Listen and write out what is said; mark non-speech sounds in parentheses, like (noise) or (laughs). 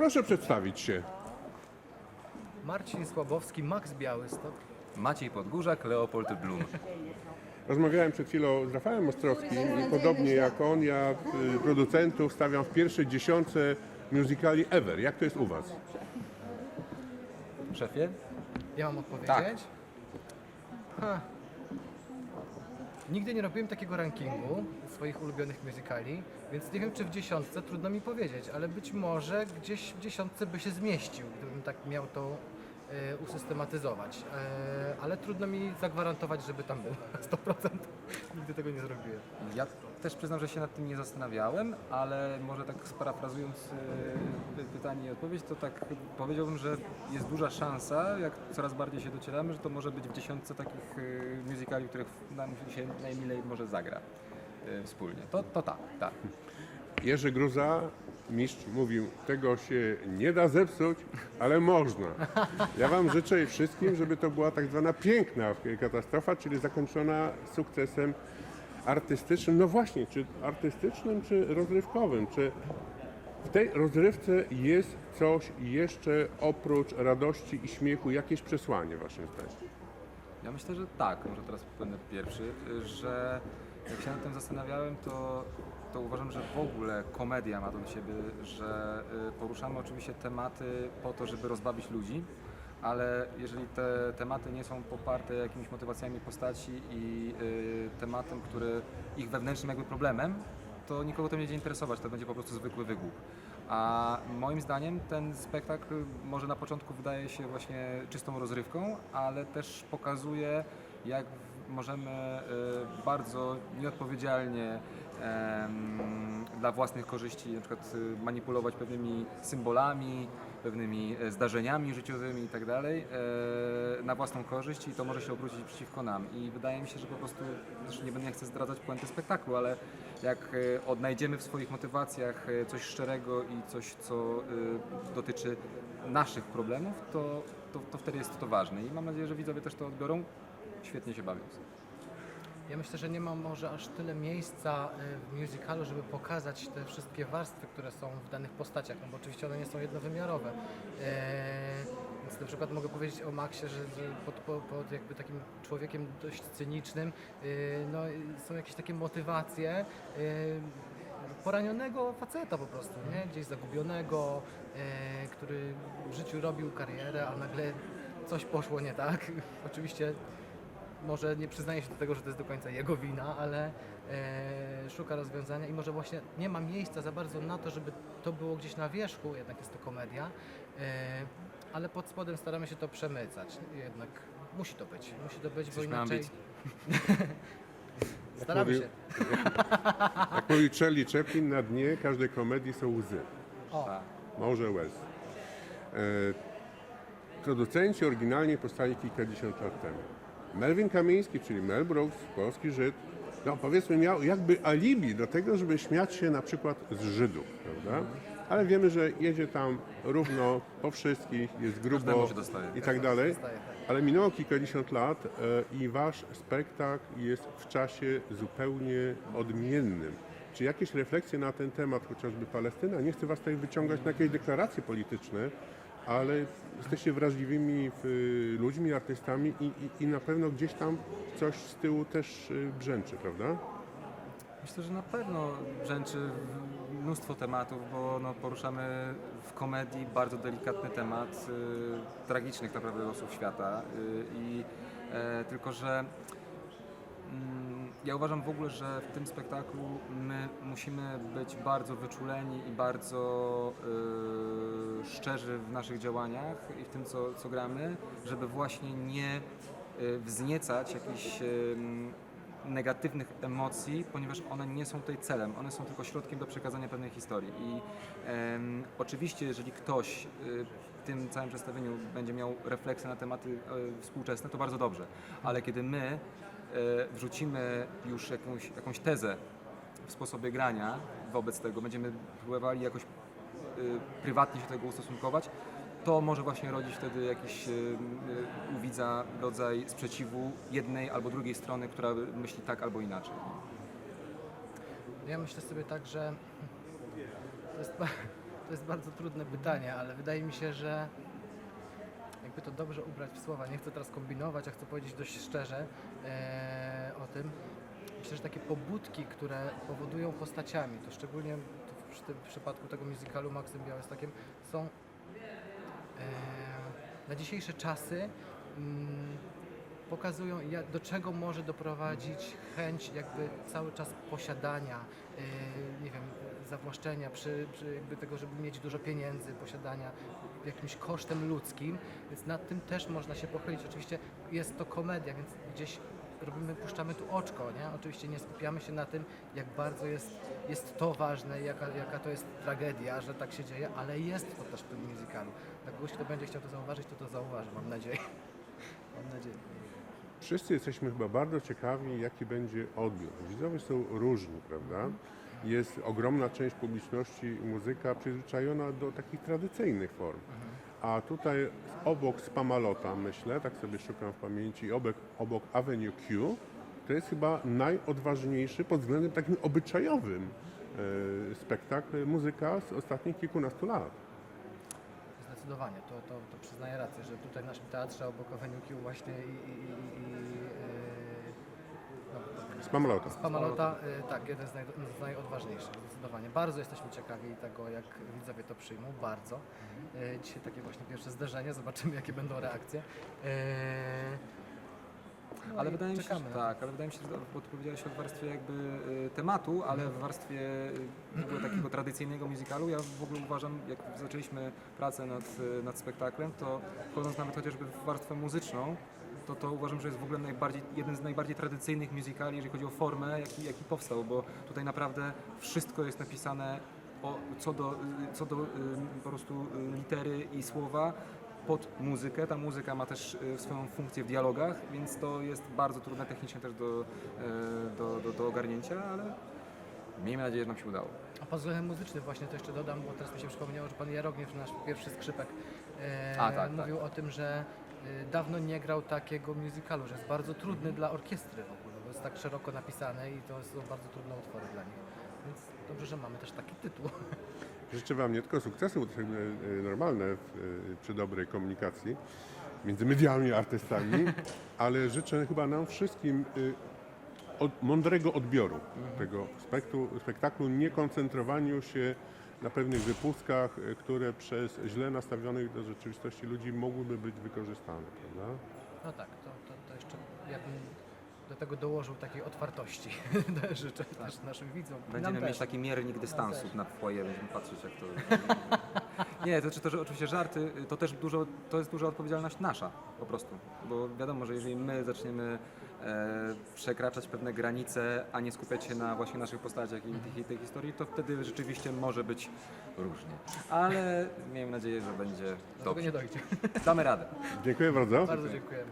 Proszę przedstawić się. Marcin Słabowski, Max Białystok. Maciej Podgórzak, Leopold Blum. Rozmawiałem przed chwilą z Rafałem Ostrowskim i podobnie jak on, ja y, producentów stawiam w pierwszej dziesiątce musicali ever. Jak to jest u Was? Szefie? Ja mam odpowiedzieć? Tak. Ha. Nigdy nie robiłem takiego rankingu swoich ulubionych musicali, więc nie wiem czy w dziesiątce trudno mi powiedzieć, ale być może gdzieś w dziesiątce by się zmieścił, gdybym tak miał to e, usystematyzować. E, ale trudno mi zagwarantować, żeby tam był (laughs) na 100%. Nigdy tego nie zrobiłem. Ja też przyznam, że się nad tym nie zastanawiałem, ale może tak sparafrazując py- pytanie i odpowiedź, to tak powiedziałbym, że jest duża szansa, jak coraz bardziej się docieramy, że to może być w dziesiątce takich e, musicali, których nam się najmilej może zagra e, wspólnie. To, to tak, tak. Jerzy Gruza, mistrz, mówił, tego się nie da zepsuć, ale można. Ja Wam życzę wszystkim, żeby to była tak zwana piękna katastrofa, czyli zakończona sukcesem artystycznym. No właśnie, czy artystycznym, czy rozrywkowym? Czy w tej rozrywce jest coś jeszcze oprócz radości i śmiechu, jakieś przesłanie Waszym zdaniem? Ja myślę, że tak, może teraz będę pierwszy, że jak się nad tym zastanawiałem, to, to uważam, że w ogóle komedia ma do siebie, że y, poruszamy oczywiście tematy po to, żeby rozbawić ludzi, ale jeżeli te tematy nie są poparte jakimiś motywacjami postaci i y, tematem, który ich wewnętrznym jakby problemem, to nikogo to nie będzie interesować, to będzie po prostu zwykły wygłup. A moim zdaniem ten spektakl może na początku wydaje się właśnie czystą rozrywką, ale też pokazuje, jak możemy e, bardzo nieodpowiedzialnie dla własnych korzyści na przykład e, manipulować pewnymi symbolami, pewnymi e, zdarzeniami życiowymi i tak e, na własną korzyść i to może się obrócić przeciwko nam. I wydaje mi się, że po prostu, zresztą nie będę nie chcę zdradzać puenty spektaklu, ale jak e, odnajdziemy w swoich motywacjach coś szczerego i coś, co dotyczy naszych problemów, to, to, to wtedy jest to ważne. I mam nadzieję, że widzowie też to odbiorą, świetnie się bawiąc. Ja myślę, że nie ma może aż tyle miejsca y, w musicalu, żeby pokazać te wszystkie warstwy, które są w danych postaciach, no bo oczywiście one nie są jednowymiarowe. Eee, Więc na przykład mogę powiedzieć o Maxie, że pod, pod, jakby takim człowiekiem dość cynicznym y, no, y, są jakieś takie motywacje poranionego faceta po prostu, nie? gdzieś zagubionego, e, który w życiu robił karierę, a nagle coś poszło nie tak. (laughs) Oczywiście może nie przyznaje się do tego, że to jest do końca jego wina, ale e, szuka rozwiązania i może właśnie nie ma miejsca za bardzo na to, żeby to było gdzieś na wierzchu, jednak jest to komedia, e, ale pod spodem staramy się to przemycać. Jednak musi to być, musi to być, bo Jesteśmy inaczej... (laughs) Staramy się. Jak mówił Charlie Chaplin, na dnie każdej komedii są łzy. O, Tak. Morze łez. E, producenci oryginalnie powstali kilkadziesiąt lat temu. Melvin Kamiński, czyli Mel Brooks, polski Żyd, no powiedzmy miał jakby alibi do tego, żeby śmiać się na przykład z Żydów, prawda? Ale wiemy, że jedzie tam równo po wszystkich, jest grubo Każdemu się dostaje. i tak dalej. dostaje, tak. Ale minęło kilkadziesiąt lat e, i wasz spektakl jest w czasie zupełnie odmiennym. Czy jakieś refleksje na ten temat, chociażby Palestyna? Nie chcę was tutaj wyciągać na jakieś deklaracje polityczne, ale jesteście wrażliwymi y, ludźmi, artystami i, i, i na pewno gdzieś tam coś z tyłu też y, brzęczy, prawda? Myślę, że na pewno brzęczy mnóstwo tematów, bo no, poruszamy w komedii bardzo delikatny temat y, tragicznych naprawdę losów świata. Y, I e, tylko, że ja uważam w ogóle, że w tym spektaklu my musimy być bardzo wyczuleni i bardzo y, szczerzy w naszych działaniach i w tym, co, co gramy, żeby właśnie nie y, wzniecać jakichś ym, negatywnych emocji, ponieważ one nie są tutaj celem, one są tylko środkiem do przekazania pewnej historii. I oczywiście, jeżeli ktoś y, w tym całym przedstawieniu będzie miał refleksję na tematy y, współczesne, to bardzo dobrze. Ale kiedy my y, wrzucimy już jakąś, jakąś tezę w sposobie grania wobec tego, będziemy próbowali jakoś y, prywatnie się tego ustosunkować, to może właśnie rodzić wtedy jakiś y, u widza rodzaj sprzeciwu jednej albo drugiej strony, która myśli tak albo inaczej. Ja myślę sobie tak, że to jest, To jest bardzo trudne pytanie, ale wydaje mi się, że to dobrze ubrać w słowa, nie chcę teraz kombinować, a chcę powiedzieć dość szczerze e, o tym. Myślę, że takie pobudki, które powodują postaciami, to szczególnie w, w przypadku tego musicalu Maxem Białystokiem, są e, na dzisiejsze czasy mm, pokazują, do czego może doprowadzić chęć jakby cały czas posiadania, yy, nie wiem, zawłaszczenia, przy, przy jakby tego, żeby mieć dużo pieniędzy, posiadania jakimś kosztem ludzkim, więc nad tym też można się pochylić. Oczywiście jest to komedia, więc gdzieś robimy, puszczamy tu oczko, nie? Oczywiście nie skupiamy się na tym, jak bardzo jest, jest to ważne, jaka, jaka to jest tragedia, że tak się dzieje, ale jest to też w tym musicalu. Dla kogoś, kto będzie chciał to zauważyć, to to zauważy, mam nadzieję. (laughs) Mam nadzieję. Wszyscy jesteśmy chyba bardzo ciekawi, jaki będzie odbiór. Widzowie są różni, prawda? Jest ogromna część publiczności muzyka przyzwyczajona do takich tradycyjnych form. A tutaj obok Spamalota, myślę, tak sobie szukam w pamięci, obok, obok Avenue Q, to jest chyba najodważniejszy pod względem takim obyczajowym e, spektakl muzyka z ostatnich kilkunastu lat. Zdecydowanie, to, to, to przyznaję rację, że tutaj w naszym teatrze obok Avenue Q właśnie i, i, i, i no, Spamalota. Spamalota, yy, tak, jeden z, naj, z najodważniejszych, zdecydowanie. Bardzo jesteśmy ciekawi tego, jak widzowie to przyjmą, bardzo. Yy, dzisiaj takie właśnie pierwsze zderzenie, zobaczymy jakie będą reakcje. Yy, no Ale i wydaje mi się, że, czekamy to. tak, ale wydaje mi się, że bo powiedziałeś o warstwie jakby y, tematu, ale w warstwie y, w ogóle takiego tradycyjnego musicalu, ja w ogóle uważam, jak zaczęliśmy pracę nad, y, nad spektaklem, to wchodząc nawet chociażby w warstwę muzyczną, to to uważam, że jest w ogóle najbardziej, jeden z najbardziej tradycyjnych musicali, jeżeli chodzi o formę, jaki, jaki powstał, bo tutaj naprawdę wszystko jest napisane o, co do, co do po prostu y, litery i słowa pod muzykę. Ta muzyka ma też y, swoją funkcję w dialogach, więc to jest bardzo trudne technicznie też do, y, do, do, do ogarnięcia, ale miejmy nadzieję, że nam się udało. A pod względem muzycznym właśnie to jeszcze dodam, bo teraz mi się przypomniało, że pan Jarogniew, nasz pierwszy skrzypek, e, A, tak, mówił o tym, że e, dawno nie grał takiego musicalu, że jest bardzo trudny dla orkiestry w ogóle, bo jest tak szeroko napisane i to są bardzo trudne utwory dla nich. Więc dobrze, że mamy też taki tytuł. (laughs) Życzę Wam nie tylko sukcesu, bo to jest e, normalne przy dobrej komunikacji między mediami a artystami, (laughs) ale życzę chyba nam wszystkim od, mądrego odbioru tego spektu, spektaklu, nie koncentrowaniu się na pewnych wypustkach, e, które przez źle nastawionych do rzeczywistości ludzi mogłyby być wykorzystane, prawda? No tak, to, to, to jeszcze ja bym do tego dołożył takiej otwartości. (laughs) Życzę też naszym widzom. nam Będziemy mieć też. taki miernik dystansu też. na foyer, będziemy patrzeć jak to... (laughs) Nie, to, czy to że oczywiście żarty, to też dużo, to jest duża odpowiedzialność nasza po prostu, bo wiadomo, że jeżeli my zaczniemy e, przekraczać pewne granice, a nie skupiać się na właśnie naszych postaciach i tych, i tej historii, to wtedy rzeczywiście może być różnie. Ale miejmy nadzieję, że będzie Do tego dobrze. nie dojdzie. Damy radę. Dziękuję bardzo. Bardzo dziękujemy.